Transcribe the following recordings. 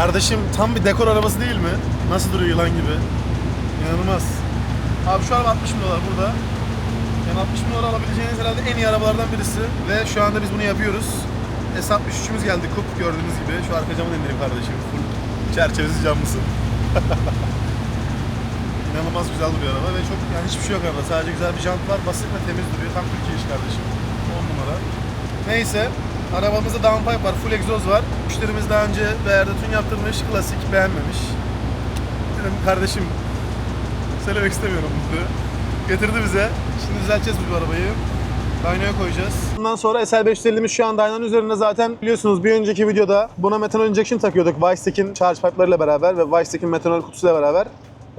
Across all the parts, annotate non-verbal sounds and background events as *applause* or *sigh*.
Kardeşim tam bir dekor arabası değil mi? Nasıl duruyor yılan gibi? İnanılmaz. Abi şu araba 60 bin dolar burada. Yani 60 bin dolar alabileceğiniz herhalde en iyi arabalardan birisi. Ve şu anda biz bunu yapıyoruz. S63'ümüz geldi kup gördüğünüz gibi. Şu arka camı indireyim kardeşim. Full çerçevesi camlısı. *laughs* İnanılmaz güzel duruyor araba ve çok yani hiçbir şey yok arabada. Sadece güzel bir jant var. Basit ve temiz duruyor. Tam Türkiye iş kardeşim. 10 numara. Neyse. Arabamızda downpipe var. Full egzoz var. Müşterimiz daha önce tün yaptırmış. Klasik beğenmemiş. Dedim kardeşim söylemek istemiyorum bunu. Getirdi bize. Şimdi düzelteceğiz bu arabayı. Dyno'ya koyacağız. Bundan sonra SL550'miz şu an Dyno'nun üzerinde zaten biliyorsunuz bir önceki videoda buna metanol injection takıyorduk. Vicek'in charge pipe'larıyla beraber ve Vicek'in metanol kutusuyla beraber.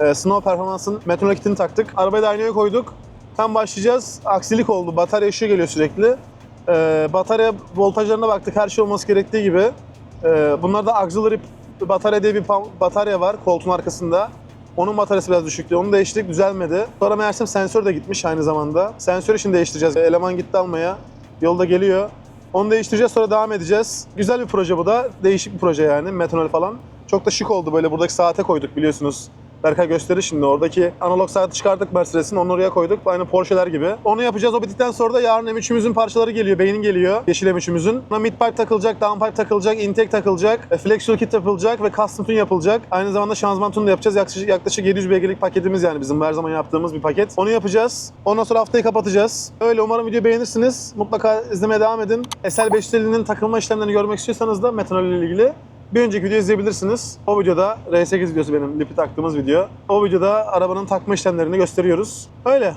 Ee, Snow Performance'ın metanol kitini taktık. Arabayı Dyno'ya koyduk. Tam başlayacağız. Aksilik oldu. Batarya ışığı geliyor sürekli. Ee, batarya voltajlarına baktık. Her şey olması gerektiği gibi. Ee, bunlarda auxiliary batarya diye bir batarya var koltuğun arkasında. Onun bataryası biraz düşüktü. Onu değiştirdik düzelmedi. Sonra meğersem sensör de gitmiş aynı zamanda. Sensörü şimdi değiştireceğiz. Eleman gitti almaya. Yolda geliyor. Onu değiştireceğiz sonra devam edeceğiz. Güzel bir proje bu da. Değişik bir proje yani. Metanol falan. Çok da şık oldu böyle. Buradaki saate koyduk biliyorsunuz. Berkay gösterir şimdi oradaki analog saati çıkardık Mercedes'in onu oraya koyduk aynı Porsche'ler gibi. Onu yapacağız o bittikten sonra da yarın M3'ümüzün parçaları geliyor beynin geliyor yeşil M3'ümüzün. Buna mid pipe takılacak, down pipe takılacak, intake takılacak, e, flexible kit yapılacak ve custom tune yapılacak. Aynı zamanda şanzıman tune da yapacağız yaklaşık, yaklaşık 700 beygirlik paketimiz yani bizim her zaman yaptığımız bir paket. Onu yapacağız. Ondan sonra haftayı kapatacağız. Öyle umarım videoyu beğenirsiniz. Mutlaka izlemeye devam edin. SL550'nin takılma işlemlerini görmek istiyorsanız da metanol ile ilgili bir önceki videoyu izleyebilirsiniz. O videoda R8 videosu benim lipi taktığımız video. O videoda arabanın takma işlemlerini gösteriyoruz. Öyle.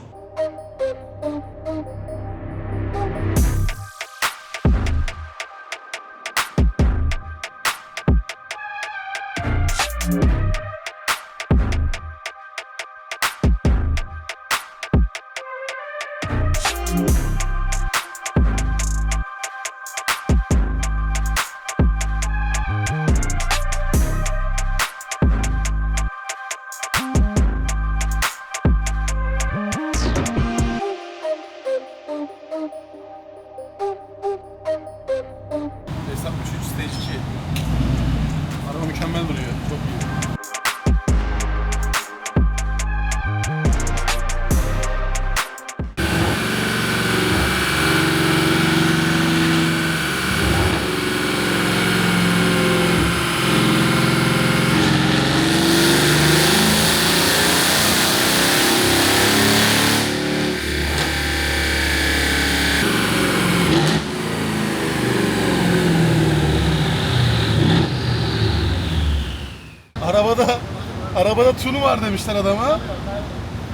Arabada tunu var demişler adama.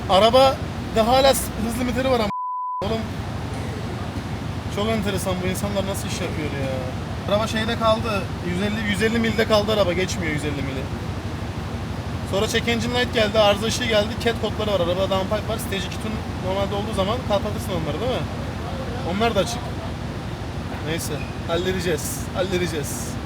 Araba da hala hız limiteri var ama oğlum. Çok enteresan bu insanlar nasıl iş yapıyor ya. Araba şeyde kaldı. 150 150 milde kaldı araba geçmiyor 150 mili. Sonra check engine light geldi, arıza ışığı geldi, cat kodları var. Arabada downpipe var. Stage 2 tun normalde olduğu zaman kapatırsın onları değil mi? Onlar da açık. Neyse, halledeceğiz. Halledeceğiz.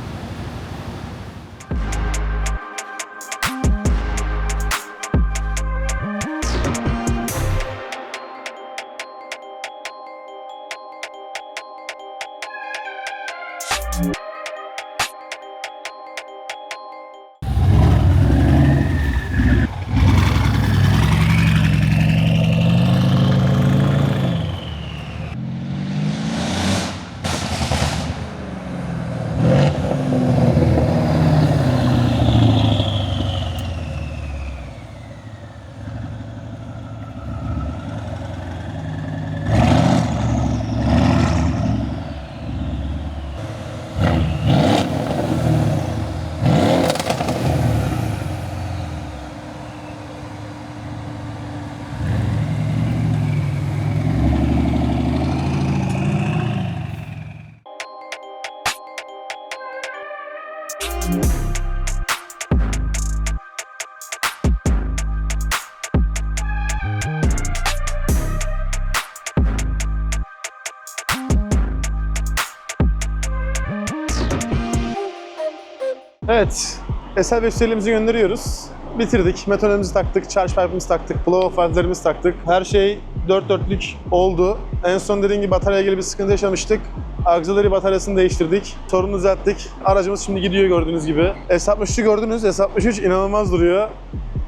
Evet, SL 550'mizi gönderiyoruz. Bitirdik. Metonelimizi taktık, charge pipe'ımızı taktık, blow off valve'lerimizi taktık. Her şey dört dörtlük oldu. En son dediğim gibi batarya ilgili bir sıkıntı yaşamıştık. Auxiliary bataryasını değiştirdik. Sorunu düzelttik. Aracımız şimdi gidiyor gördüğünüz gibi. S63'ü gördünüz. S63 inanılmaz duruyor.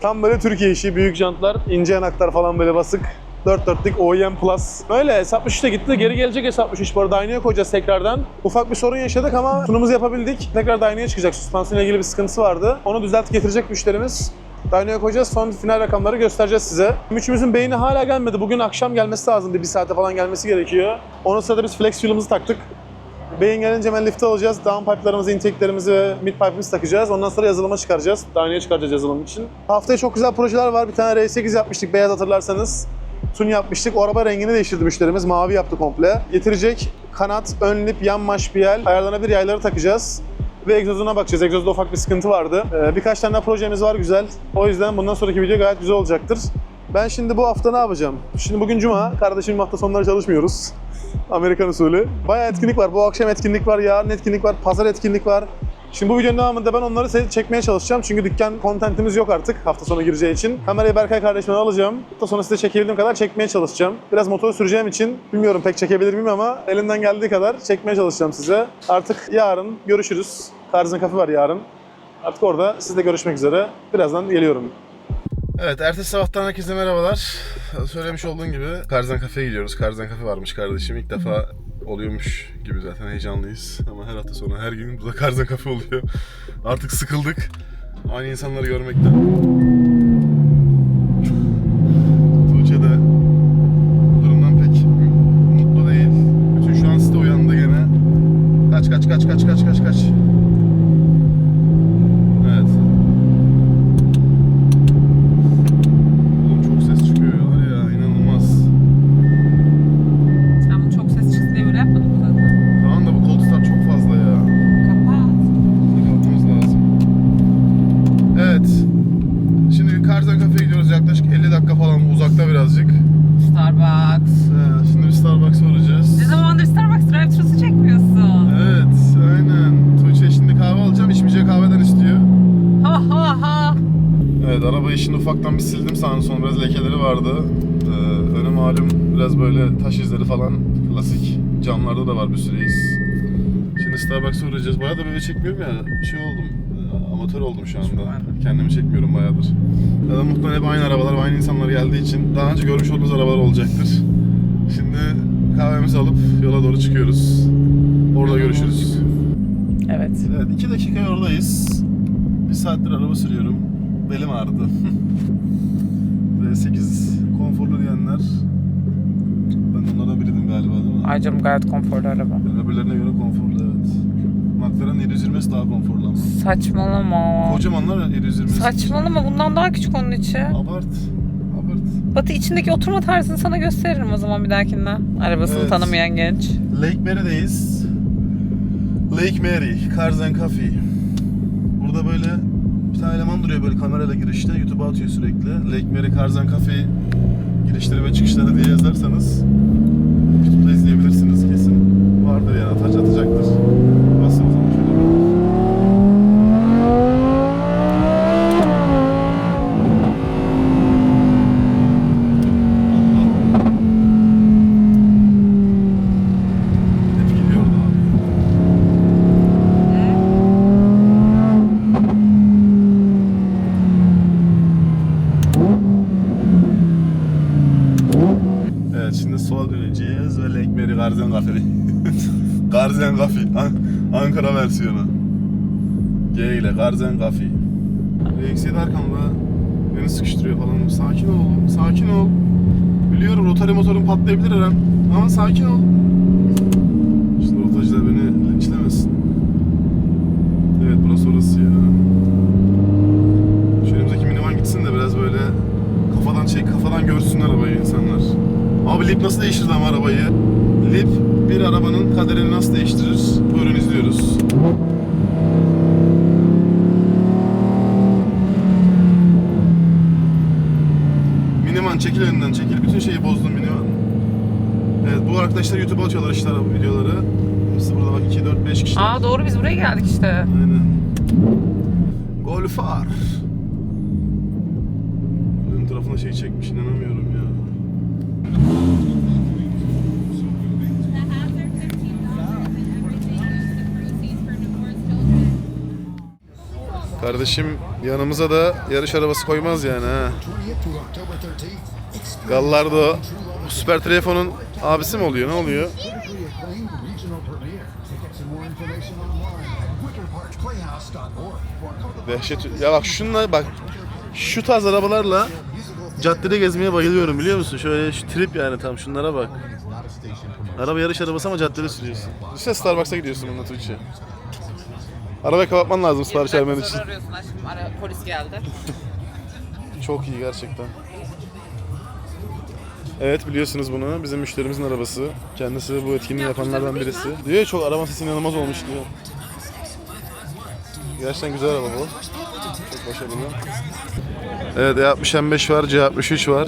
Tam böyle Türkiye işi. Büyük jantlar, ince yanaklar falan böyle basık. 4 dörtlük OEM Plus. Böyle S63 de gitti. Geri gelecek S63 bu arada aynaya koyacağız tekrardan. Ufak bir sorun yaşadık ama sunumuzu yapabildik. Tekrar aynaya çıkacak. Süspansiyonla ilgili bir sıkıntısı vardı. Onu düzelt getirecek müşterimiz. Dyno'ya koyacağız. Son final rakamları göstereceğiz size. Üçümüzün beyni hala gelmedi. Bugün akşam gelmesi lazımdı. Bir saate falan gelmesi gerekiyor. Onun sırada biz flex fuel'ımızı taktık. Beyin gelince hemen lifte alacağız. Downpipe'larımızı, intake'lerimizi ve midpipe'imizi takacağız. Ondan sonra yazılıma çıkaracağız. Dyno'ya çıkaracağız yazılım için. Haftaya çok güzel projeler var. Bir tane R8 yapmıştık beyaz hatırlarsanız. Tun yapmıştık. O araba rengini değiştirdi müşterimiz. Mavi yaptı komple. Getirecek kanat, ön lip, yan maşpiyel, ayarlanabilir yayları takacağız. Ve egzozuna bakacağız. Egzozda ufak bir sıkıntı vardı. Ee, birkaç tane projemiz var güzel. O yüzden bundan sonraki video gayet güzel olacaktır. Ben şimdi bu hafta ne yapacağım? Şimdi bugün cuma. Kardeşim hafta sonları çalışmıyoruz. *laughs* Amerikan usulü. Bayağı etkinlik var. Bu akşam etkinlik var, yarın etkinlik var, pazar etkinlik var. Şimdi bu videonun devamında ben onları çekmeye çalışacağım. Çünkü dükkan kontentimiz yok artık hafta sonu gireceği için. Kamerayı Berkay kardeşimden alacağım. Hafta sonu size çekebildiğim kadar çekmeye çalışacağım. Biraz motor süreceğim için bilmiyorum pek çekebilir miyim ama elimden geldiği kadar çekmeye çalışacağım size. Artık yarın görüşürüz. Tarzın kafe var yarın. Artık orada sizle görüşmek üzere. Birazdan geliyorum. Evet, ertesi sabahtan herkese merhabalar. Söylemiş olduğum gibi Karzan Kafe'ye gidiyoruz. Karzan Kafe varmış kardeşim. İlk defa oluyormuş gibi zaten heyecanlıyız. Ama her hafta sonu her gün burada Karzan Kafe oluyor. Artık sıkıldık. Aynı insanları görmekten. Tuğçe de bu durumdan pek mutlu değil. Bütün şu an site uyandı gene. Kaç kaç kaç kaç kaç kaç kaç. Evet. Oğlum çok ses çıkıyor ya var ya inanılmaz. Sen bunu çok ses çıksın diye böyle yapmadın mı zaten? Tamam da bu cold start çok fazla ya. Kapat. Kapatmamız lazım. Evet. Şimdi Karzan Kafe'ye gidiyoruz yaklaşık 50 dakika falan uzakta birazcık. Starbucks. Ee, şimdi bir Starbucks uğrayacağız. Ne zamandır Starbucks drive-thru'su çekmiyorsun? Evet, aynen. Tuğçe şimdi kahve alacağım, içmeyeceği kahveden istiyor. Ha ha ha. Evet, arabayı şimdi ufaktan bir sildim sağını sonra biraz lekeleri vardı. Ee, önü malum biraz böyle taş izleri falan klasik. Camlarda da var bir sürü iz. Şimdi Starbucks'a uğrayacağız. Bayağı da böyle çekmiyorum ya. Bir şey oldum. Ee, Amatör oldum şu anda. Kendimi çekmiyorum bayağıdır. Ya da muhtemelen hep aynı arabalar, ve aynı insanlar geldiği için daha önce görmüş olduğunuz arabalar olacaktır. Şimdi kahvemizi alıp yola doğru çıkıyoruz. Orada görüşürüz. Evet. Evet, iki dakika oradayız. Bir saattir araba sürüyorum. Belim ağrıdı. *laughs* V8 konforlu diyenler. Onlardan biriydim galiba değil mi? Ay canım gayet konforlu araba. Öbürlerine göre konforlu evet. McLaren 720S daha konforlu ama. Saçmalama. Kocamanlar ya 720S. Saçmalama bundan daha küçük onun içi. Abart. Abart. Batı içindeki oturma tarzını sana gösteririm o zaman bir dahakinde. Arabasını Evet. tanımayan genç. Lake Mary'deyiz. Lake Mary, Cars and Coffee. Burada böyle bir tane eleman duruyor böyle kamerayla girişte. YouTube'a atıyor sürekli. Lake Mary Cars and Coffee girişleri ve çıkışları diye yazarsanız YouTube'da izleyebilirsiniz kesin. Vardır yani atacaktır. Basın o zaman şöyle bir. Allah. Hep gidiyordu abi. Evet şimdi sola döneceğiz ve Lake Mary Garzen Cafe. Garzen Cafe. An- Ankara versiyonu. G ile Garzen. Reaksiye de arkamda beni sıkıştırıyor falan. Sakin ol oğlum, sakin ol. Biliyorum rotary motorun patlayabilir her. Ama sakin ol. Full far. Ön tarafına şey çekmiş inanamıyorum ya. Kardeşim yanımıza da yarış arabası koymaz yani ha. Gallardo süper telefonun abisi mi oluyor ne oluyor? Dehşet. Ya bak şunla bak şu tarz arabalarla caddede gezmeye bayılıyorum biliyor musun? Şöyle şu trip yani tam şunlara bak. Araba yarış arabası ama caddede sürüyorsun. İşte Starbucks'a gidiyorsun bununla Tuğçe. Arabayı kapatman lazım sipariş vermen için. arıyorsun aşkım. Ara, polis geldi. *laughs* Çok iyi gerçekten. Evet biliyorsunuz bunu. Bizim müşterimizin arabası. Kendisi bu etkinliği yapanlardan birisi. Diyor ya çok araba sesi inanılmaz olmuş diyor. Gerçekten güzel araba bu. Çok başarılı. Evet E60 var, C63 var.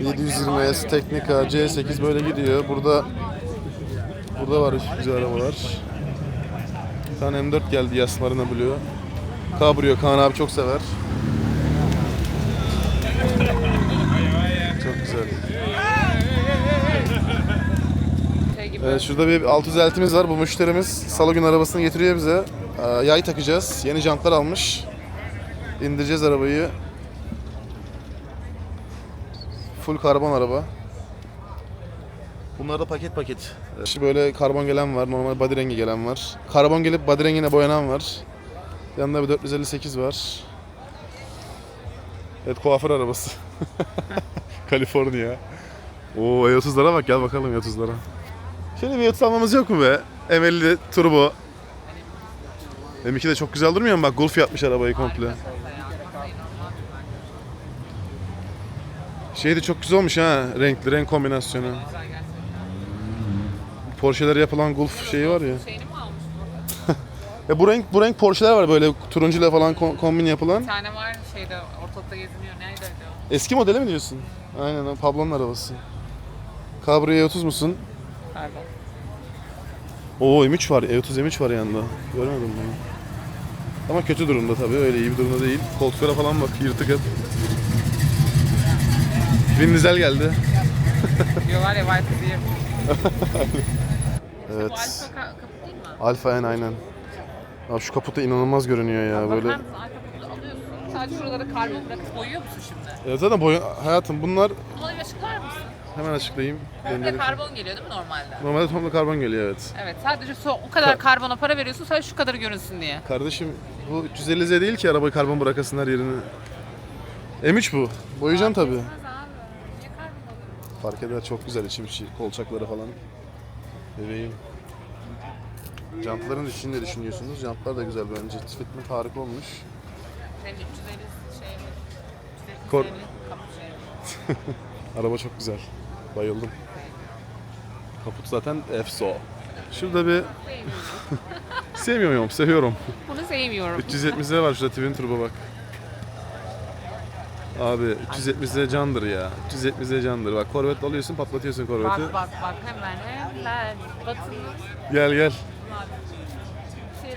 720S, Teknika, C8 böyle gidiyor. Burada burada var güzel arabalar. Bir tane M4 geldi Yas Marina Blue. Cabrio Kaan abi çok sever. Çok güzel. Evet, şurada bir 600 eltimiz var. Bu müşterimiz salı günü arabasını getiriyor bize. Ee, Yay takacağız. Yeni jantlar almış. İndireceğiz arabayı. Full karbon araba. Bunlar da paket paket. Şimdi böyle karbon gelen var, normal body rengi gelen var. Karbon gelip body rengine boyanan var. Yanında bir 458 var. Evet kuaför arabası. *laughs* Kaliforniya. Oo E30'lara bak gel bakalım E30'lara. Şöyle bir E30 almamız yok mu be? M50 turbo. M2 de çok güzel durmuyor mu? Bak Golf yapmış arabayı komple. Şey de çok güzel olmuş ha. Renkli renk kombinasyonu. Porsche'lere yapılan Golf şeyi var ya. Almış bu? Ya bu renk bu renk Porsche'ler var böyle turuncuyla falan ko- kombin yapılan. Bir tane var şeyde ortalıkta geziniyor. Neydi diyor. Eski modeli mi diyorsun? Aynen o Pablo'nun arabası. Cabrio E30 musun? Pardon. Oo M3 var. E30 M3 var yanında. Görmedim bunu. Ama kötü durumda tabii. Öyle iyi bir durumda değil. Koltuklara falan bak. Yırtık hep. Vin Diesel geldi. Diyorlar ya White Deer. *laughs* Evet. Bu alfa ka- kapı değil mi? Alfa N aynen. Abi şu kaput da inanılmaz görünüyor ya. Böyle. Bakar mısın? Alfa kaputu alıyorsun. Sadece şuraları karbon bırakıp boyuyor musun şimdi? Ya zaten boy hayatım bunlar Bunları bir açıklar mısın? Hemen açıklayayım. Komple Öncelikle- karbon geliyor değil mi normalde? Normalde tomla karbon geliyor evet. Evet sadece so o kadar karbona para veriyorsun sadece şu kadar görünsün diye. Kardeşim bu 350Z değil ki arabayı karbon bırakasınlar yerini. M3 bu. Boyayacağım tabii. Yetmez abi. Niye karbon alıyorsun? Fark eder çok güzel içim içi. Kolçakları falan. Bebeğim. Jantların içini ne düşünüyorsunuz? Jantlar da güzel bence. Fitment harika olmuş. Senin 350 şey mi? Kor- 350 kapı şey mi? *laughs* Araba çok güzel. Bayıldım. Kaput zaten efso. Şurada bir... *laughs* Sevmiyorum, seviyorum. Bunu sevmiyorum. 370'de var şurada Twin Turbo bak. Abi 370'de candır ya. 370'de candır. Bak Corvette alıyorsun patlatıyorsun Corvette'i. Bak bak bak hemen hemen. Batının Gel gel.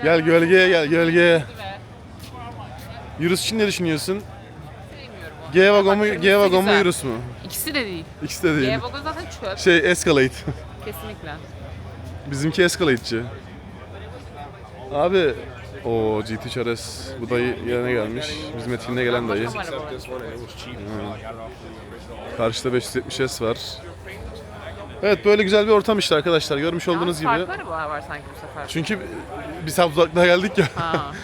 Gel gölgeye gel gölgeye. Yunus için ne düşünüyorsun? Onu. G-Wagon mu, kırmızısı G-Wagon mu güzel. Mu? İkisi de değil. İkisi de değil. G-Wagon zaten çöp. Şey Escalade. Kesinlikle. Bizimki Escalade'ci. Abi o GT RS bu dayı yerine gelmiş. Bizim etkinliğe gelen dayı. Arabaları. Karşıda 570S var. Evet böyle güzel bir ortam işte arkadaşlar. Görmüş olduğunuz gibi. Farklı arabalar var sanki bu sefer. Çünkü bir saat uzaklığa geldik ya. Ha. *laughs*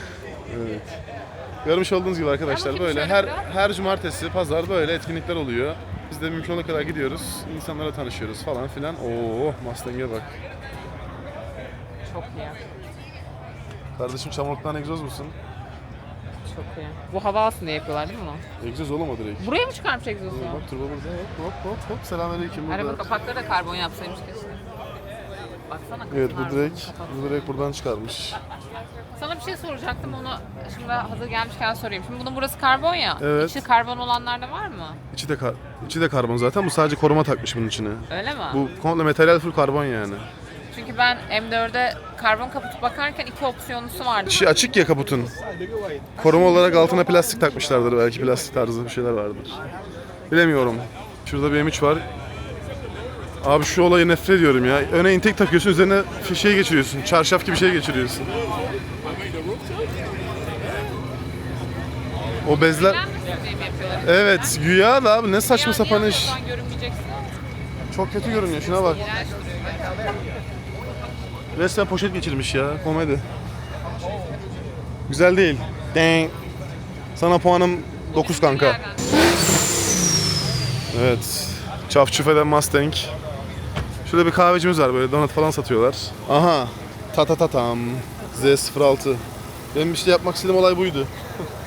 Görmüş olduğunuz gibi arkadaşlar böyle her her cumartesi, pazar böyle etkinlikler oluyor. Biz de mümkün olduğu kadar gidiyoruz. insanlarla tanışıyoruz falan filan. Oo Mustang'e bak. Çok iyi. Kardeşim çamurluktan egzoz musun? Çok iyi. Bu hava diye yapıyorlar değil mi bunu? Egzoz oğlum o direkt. Buraya mı çıkarmış egzozu? Bak turbo burada hop hop hop hop. Selamünaleyküm Araba kapakları da karbon yapsaymış kesin. Evet bu direkt, bu direkt buradan çıkarmış. Sana bir şey soracaktım onu şimdi hazır gelmişken sorayım. Şimdi bunun burası karbon ya. Evet. İçi karbon olanlar da var mı? İçi de, kar, içi de karbon zaten. Bu sadece koruma takmış bunun içine. Öyle mi? Bu komple materyal full karbon yani. Çünkü ben M4'e karbon kaputu bakarken iki opsiyonlusu vardı. İçi açık ya kaputun. Koruma olarak altına plastik takmışlardır belki plastik tarzı bir şeyler vardır. Bilemiyorum. Şurada bir M3 var. Abi şu olayı nefret ediyorum ya. Öne intek takıyorsun, üzerine şey geçiriyorsun. Çarşaf gibi şey geçiriyorsun. O bezler... Evet güya da abi ne saçma sapan iş. Çok kötü görünüyor şuna bak. Resmen poşet geçirmiş ya komedi. Güzel değil. Dang. Sana puanım 9 kanka. Evet. Çaf eden Mustang. Şurada bir kahvecimiz var böyle donut falan satıyorlar. Aha. Ta ta ta tam. Z06. Benim işte yapmak istediğim olay buydu.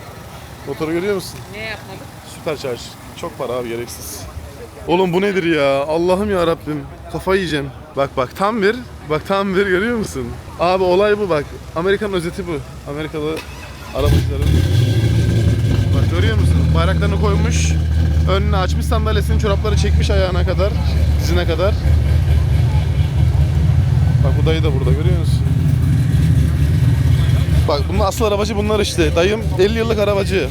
*laughs* Motoru görüyor musun? Niye yapmadık? Süper şarj. Çok para abi gereksiz. Oğlum bu nedir ya? Allah'ım ya Rabbim. Kafayı yiyeceğim. Bak bak tam bir. Bak tam bir görüyor musun? Abi olay bu bak. Amerikan özeti bu. Amerikalı arabacıların. Bak görüyor musun? Bayraklarını koymuş. Önüne açmış sandalyesinin çorapları çekmiş ayağına kadar. Dizine kadar. Bak bu dayı da burada görüyor musun? Bak bunun asıl arabacı bunlar işte. Dayım 50 yıllık arabacı.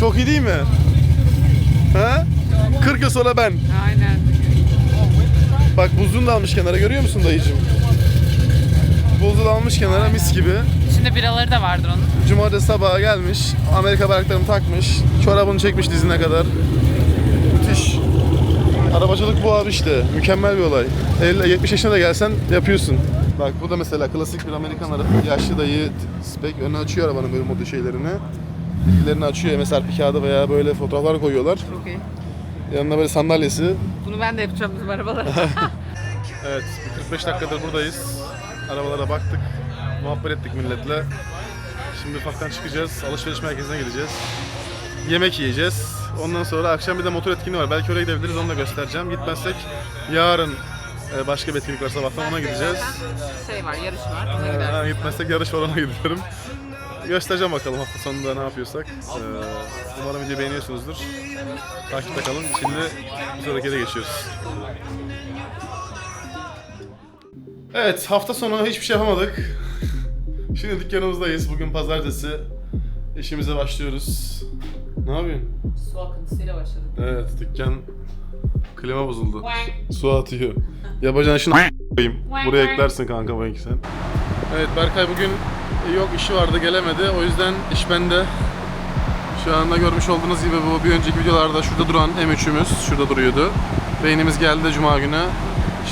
Çok iyi değil mi? Ha? 40 yıl sonra ben. Aynen. Bak buzluğunu da almış kenara görüyor musun dayıcım? Buzluğu da almış kenara mis gibi. İçinde biraları da vardır onun. Cumartesi sabaha gelmiş. Amerika bayraklarını takmış. Çorabını çekmiş dizine kadar. Arabacılık bu abi işte. Mükemmel bir olay. 50, 70 yaşına da gelsen yapıyorsun. Bak bu da mesela klasik bir Amerikan araba. Yaşlı dayı spek önüne açıyor arabanın böyle model şeylerini. Diklerini açıyor MSRP kağıdı veya böyle fotoğraflar koyuyorlar. Çok iyi. Yanında böyle sandalyesi. Bunu ben de yapacağım bizim arabalara. *laughs* Evet, bir 45 dakikadır buradayız. Arabalara baktık, muhabbet ettik milletle. Şimdi ufaktan çıkacağız, alışveriş merkezine gideceğiz. Yemek yiyeceğiz. Ondan sonra akşam bir de motor etkinliği var. Belki oraya gidebiliriz, onu da göstereceğim. Gitmezsek yarın e, başka bir etkinlik var sabahtan ona gideceğiz. şey var, yarış var. Ona ha, gitmezsek yarış var ona *laughs* gidiyorum. Göstereceğim bakalım hafta sonunda ne yapıyorsak. Ee, umarım videoyu beğeniyorsunuzdur. Takipte kalın. Şimdi bir sonraki yere geçiyoruz. Evet hafta sonu hiçbir şey yapamadık. *laughs* Şimdi dükkanımızdayız. Bugün pazartesi. İşimize başlıyoruz. Ne yapıyorsun? Su akıntısıyla başladık. Evet dükkan klima bozuldu. Su atıyor. Yapacağın şunu koyayım. Buraya eklersin kanka belki sen. Evet Berkay bugün yok işi vardı gelemedi. O yüzden iş bende. Şu anda görmüş olduğunuz gibi bu bir önceki videolarda şurada duran M3'ümüz şurada duruyordu. Beynimiz geldi Cuma günü.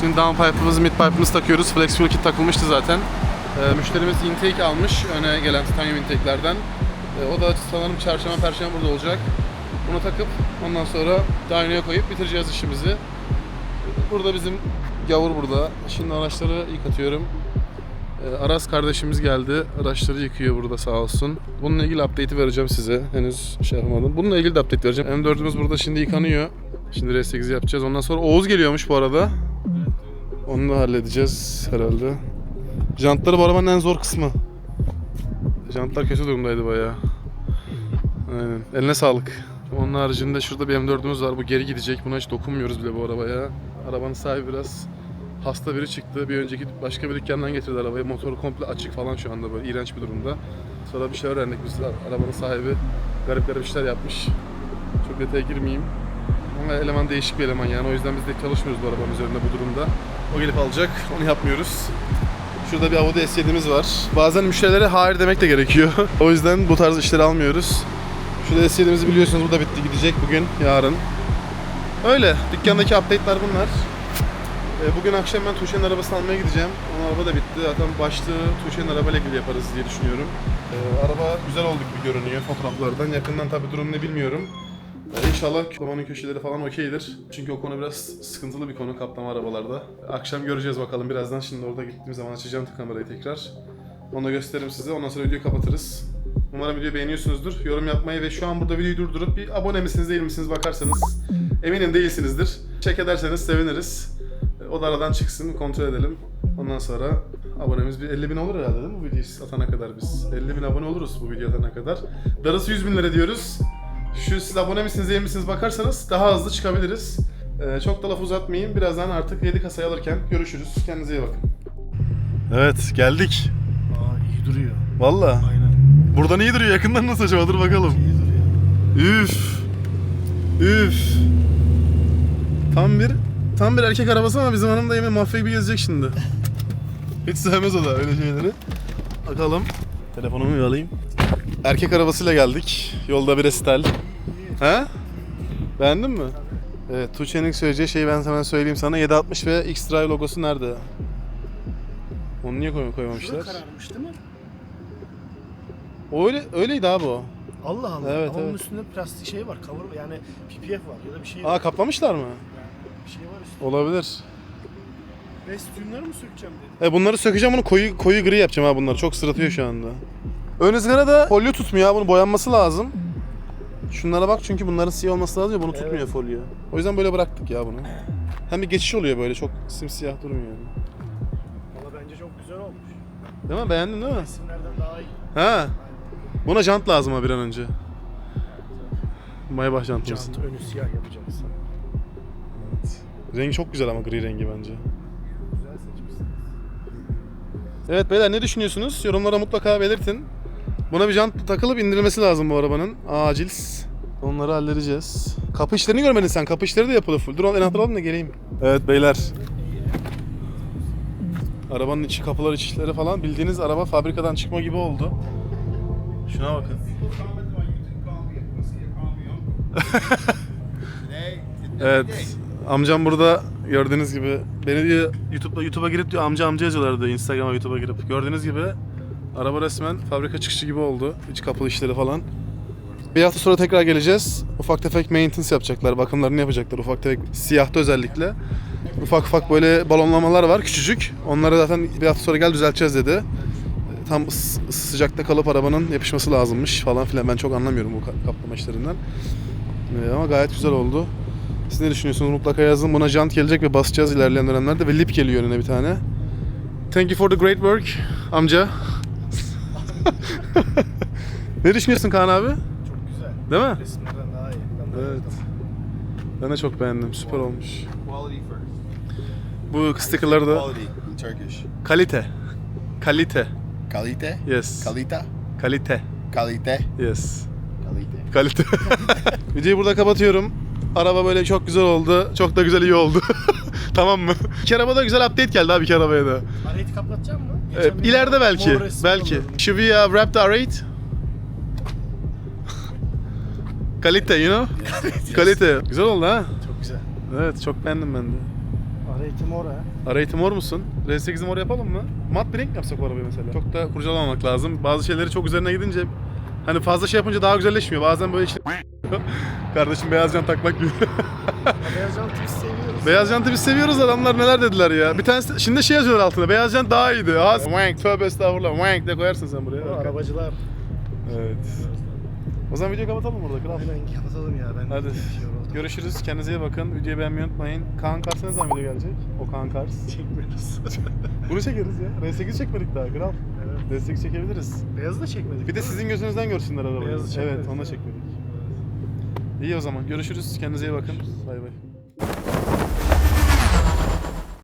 Şimdi downpipe'ımızı mid pipe'ımızı takıyoruz. Flex fuel kit takılmıştı zaten. Ee, müşterimiz intake almış öne gelen titanium intake'lerden. Ee, o da sanırım çarşamba perşembe burada olacak. Bunu takıp ondan sonra dyno'ya koyup bitireceğiz işimizi. Burada bizim gavur burada. Şimdi araçları yıkatıyorum. Ee, Aras kardeşimiz geldi. Araçları yıkıyor burada sağ olsun. Bununla ilgili update'i vereceğim size. Henüz şey yapamadım. Bununla ilgili de update vereceğim. M4'ümüz burada şimdi yıkanıyor. Şimdi R8 yapacağız. Ondan sonra Oğuz geliyormuş bu arada. Onu da halledeceğiz herhalde. Jantları bu arabanın en zor kısmı. Jantlar kötü durumdaydı bayağı. Aynen. Eline sağlık. Onun haricinde şurada bir M4'ümüz var. Bu geri gidecek. Buna hiç dokunmuyoruz bile bu arabaya. Arabanın sahibi biraz hasta biri çıktı. Bir önceki başka bir dükkandan getirdi arabayı. Motoru komple açık falan şu anda böyle iğrenç bir durumda. Sonra bir şey öğrendik biz. Arabanın sahibi garip garip işler yapmış. Çok detaya girmeyeyim. Ama eleman değişik bir eleman yani. O yüzden biz de çalışmıyoruz bu arabanın üzerinde bu durumda. O gelip alacak. Onu yapmıyoruz. Şurada bir Audi S7'miz var. Bazen müşterilere hayır demek de gerekiyor. *laughs* o yüzden bu tarz işleri almıyoruz. Şurada S7'mizi biliyorsunuz bu da bitti gidecek bugün, yarın. Öyle. Dükkandaki update'ler bunlar. Ee, Bugün akşam ben Tuğçe'nin arabasını almaya gideceğim. Onun araba da bitti. Zaten başlığı Tuğçe'nin arabayla ilgili yaparız diye düşünüyorum. Ee, araba güzel oldu gibi görünüyor fotoğraflardan. Yakından tabii durum ne bilmiyorum. Ee, İnşallah kaplamanın köşeleri falan okeydir. Çünkü o konu biraz sıkıntılı bir konu kaplama arabalarda. Akşam göreceğiz bakalım birazdan. Şimdi orada gittiğim zaman açacağım kamerayı tekrar. Onu da gösteririm size. Ondan sonra videoyu kapatırız. Umarım videoyu beğeniyorsunuzdur. Yorum yapmayı ve şu an burada videoyu durdurup bir abone misiniz değil misiniz bakarsanız. Eminim değilsinizdir. Check ederseniz seviniriz. O da aradan çıksın kontrol edelim. Ondan sonra abonemiz bir 50 bin olur herhalde değil mi bu videoyu atana kadar biz? 50 bin abone oluruz bu video atana kadar. Darısı 100 bin lira diyoruz. Şu siz abone misiniz değil misiniz bakarsanız daha hızlı çıkabiliriz. Ee, çok da laf uzatmayayım. Birazdan artık 7 kasayı alırken görüşürüz. Kendinize iyi bakın. Evet geldik. Aa iyi duruyor. Valla. Buradan iyi duruyor. Yakından nasıl acaba? Dur bakalım. Üf. Üf. Tam bir tam bir erkek arabası ama bizim hanım da yemin mafya gibi gezecek şimdi. *laughs* Hiç sevmez o da öyle şeyleri. Bakalım. Telefonumu bir alayım. Erkek arabasıyla geldik. Yolda bir resital. He? Beğendin mi? Evet, Tuğçe'nin söyleyeceği şeyi ben hemen söyleyeyim sana. 760 ve X-Drive logosu nerede? Onu niye koy- koymamışlar? kararmış değil mi? Öyle, öyleydi abi o. Allah Allah. Evet, Ama onun evet. üstünde plastik şey var. Cover yani PPF var ya da bir şey var. Aa kaplamışlar mı? Bir şey var üstünde. Olabilir. Ve sütunları mı sökeceğim dedi. E bunları sökeceğim bunu koyu koyu gri yapacağım ha bunları. Çok sırıtıyor şu anda. Ön ızgara da folyo tutmuyor ha. Bunu boyanması lazım. Şunlara bak çünkü bunların siyah olması lazım ya bunu tutmuyor folyo. O yüzden böyle bıraktık ya bunu. Hem bir geçiş oluyor böyle çok simsiyah durmuyor yani. Valla bence çok güzel olmuş. Değil mi? Beğendin değil mi? Resimlerden daha iyi. Ha. Buna jant lazım ha bir an önce. Maybach jantımız. Jant önü siyah yapacaksın. Rengi çok güzel ama gri rengi bence. Güzel. Evet beyler ne düşünüyorsunuz? Yorumlara mutlaka belirtin. Buna bir jant takılıp indirilmesi lazım bu arabanın. Acil. Onları halledeceğiz. Kapı işlerini görmedin sen. Kapı işleri de yapılı full. Dur al anahtarı alayım da geleyim. Evet beyler. Arabanın içi kapılar içleri falan bildiğiniz araba fabrikadan çıkma gibi oldu. Şuna bakın. *laughs* evet. Amcam burada gördüğünüz gibi beni diyor YouTube'da YouTube'a girip diyor amca amca yazıyorlar diyor Instagram'a YouTube'a girip. Gördüğünüz gibi araba resmen fabrika çıkışı gibi oldu. İç kapılı işleri falan. Bir hafta sonra tekrar geleceğiz. Ufak tefek maintenance yapacaklar, bakımlarını yapacaklar. Ufak tefek siyahta özellikle. Ufak ufak böyle balonlamalar var küçücük. Onları zaten bir hafta sonra gel düzelteceğiz dedi. Tam ıs- sıcakta kalıp arabanın yapışması lazımmış falan filan. Ben çok anlamıyorum bu ka- kaplama işlerinden. Ee, ama gayet güzel oldu. Siz ne düşünüyorsunuz? Mutlaka yazın. Buna jant gelecek ve basacağız ilerleyen dönemlerde. Ve lip geliyor önüne bir tane. Thank you for the great work amca. *laughs* ne düşünüyorsun Kaan abi? Çok güzel. Değil mi? Resimlerden daha iyi. Ben de Evet. Ben de çok beğendim. Süper olmuş. Quality first. Bu stickerları da Quality in Turkish. kalite. Kalite. Kalite. Yes. Kalita. Kalite. Kalite. Yes. Kalite. Kalite. *laughs* Videoyu burada kapatıyorum. Araba böyle çok güzel oldu. Çok da güzel iyi oldu. *laughs* tamam mı? İki arabada güzel update geldi abi iki arabaya da. Arayeti kapatacak mı? Ee, ileride belki. Belki. Should we uh, wrap the R8? *laughs* Kalite, you know? Kalite. Güzel oldu ha. Çok güzel. Evet, çok beğendim ben de. Arayeti mor ha. R8 mor musun? R8'i mor yapalım mı? Mat bir renk mi yapsak arabayı mesela? Çok da kurcalamamak lazım. Bazı şeyleri çok üzerine gidince hani fazla şey yapınca daha güzelleşmiyor. Bazen böyle işte *laughs* Kardeşim beyaz jant takmak gibi. Beyaz jantı biz seviyoruz. beyaz jantı biz seviyoruz adamlar neler dediler ya. Bir tanesi şimdi şey yazıyorlar altına. Beyaz jant daha iyiydi. Ha, wank tövbe estağfurullah. Wank de koyarsın sen buraya. Arabacılar. Evet. O zaman videoyu kapatalım burada kral. Hemen kapatalım ya. Ben Hadi. şey. Görüşürüz. Kendinize iyi bakın. Videoyu beğenmeyi unutmayın. Kaan Kars ne zaman video gelecek? O Kaan Kars. *laughs* Çekmiyoruz. *laughs* Bunu çekeriz ya. R8 çekmedik daha kral. evet. R8 çekebiliriz. Beyazı da çekmedik. Bir de sizin gözünüzden görsünler arabayı. Beyazı çekmedik. Evet, onu da çekmedik. İyi o zaman. Görüşürüz. Kendinize iyi bakın. Bay bay.